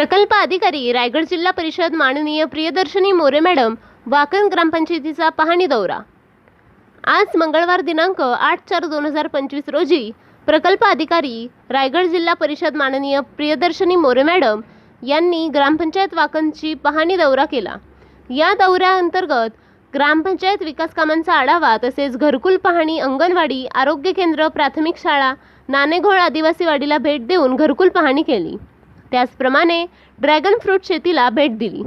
प्रकल्प अधिकारी रायगड जिल्हा परिषद माननीय प्रियदर्शनी मोरे मॅडम वाकण ग्रामपंचायतीचा पाहणी दौरा. आज मंगळवार दिनांक आठ चार दोन हजार पंचवीस रोजी प्रकल्प अधिकारी रायगड जिल्हा परिषद माननीय प्रियदर्शनी मोरे मॅडम यांनी ग्रामपंचायत वाकणची पाहणी दौरा केला. या दौऱ्याअंतर्गत ग्रामपंचायत विकास कामांचा आढावा तसेच घरकुल पाहणी अंगणवाडी आरोग्य केंद्र प्राथमिक शाळा नाणेघोळ आदिवासी वाडीला भेट देऊन घरकुल पाहणी केली. त्याचप्रमाणे ड्रॅगन फ्रूट शेतीला भेट दिली.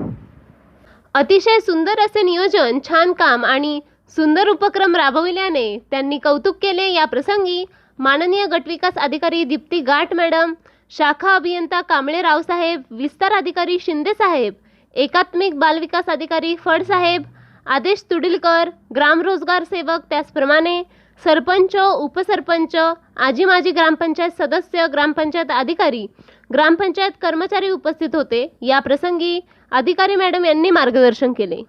अतिशय सुंदर असे नियोजन छान काम आणि सुंदर उपक्रम राबविल्याने त्यांनी कौतुक केले. या प्रसंगी माननीय गटविकास अधिकारी दीप्ती गाठ मॅडम शाखा अभियंता कांबळे रावसाहेब विस्तार अधिकारी शिंदे साहेब एकात्मिक बालविकास अधिकारी फड साहेब आदेश तुडिलकर ग्रामरोजगार सेवक त्याचप्रमाणे सरपंच उपसरपंच आजी माजी ग्रामपंचायत सदस्य ग्रामपंचायत अधिकारी ग्रामपंचायत कर्मचारी उपस्थित होते. या प्रसंगी अधिकारी मॅडम यांनी मार्गदर्शन केले.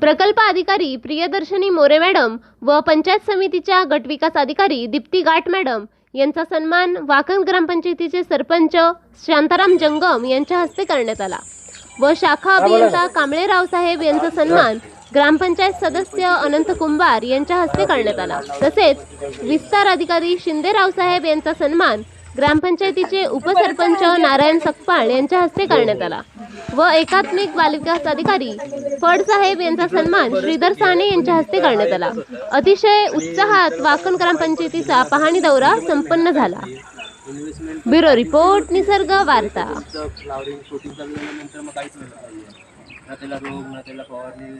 प्रकल्प अधिकारी प्रियदर्शनी मोरे मॅडम व पंचायत समितीच्या गटविकास अधिकारी दीप्ती गाठ मॅडम यांचा सन्मान वाकण ग्रामपंचायतीचे सरपंच शांताराम जंगम यांच्या हस्ते करण्यात आला. व शाखा अभियंता कांबळे रावसाहेब यांचा सन्मान ग्रामपंचायत सदस्य अनंत कुंभार यांच्या हस्ते करण्यात आला. तसेच विस्तार अधिकारी शिंदे रावसाहेब यांचा सन्मान ग्रामपंचायतीचे उपसरपंच नारायण सकपाळ यांच्या हस्ते करण्यात आला. व एकात्मिक बालविकास अधिकारी फड साहेब यांचा सन्मान श्रीधर साने यांच्या हस्ते करण्यात आला. अतिशय उत्साहात वाकण ग्रामपंचायतीचा पाहणी दौरा संपन्न झाला. ब्युरो रिपोर्ट निसर्ग वार्ता. फ्लावरिंग शूटिंग चालू झाल्यानंतर मग काहीच नाही ना त्याला रोग ना त्याला फवारणी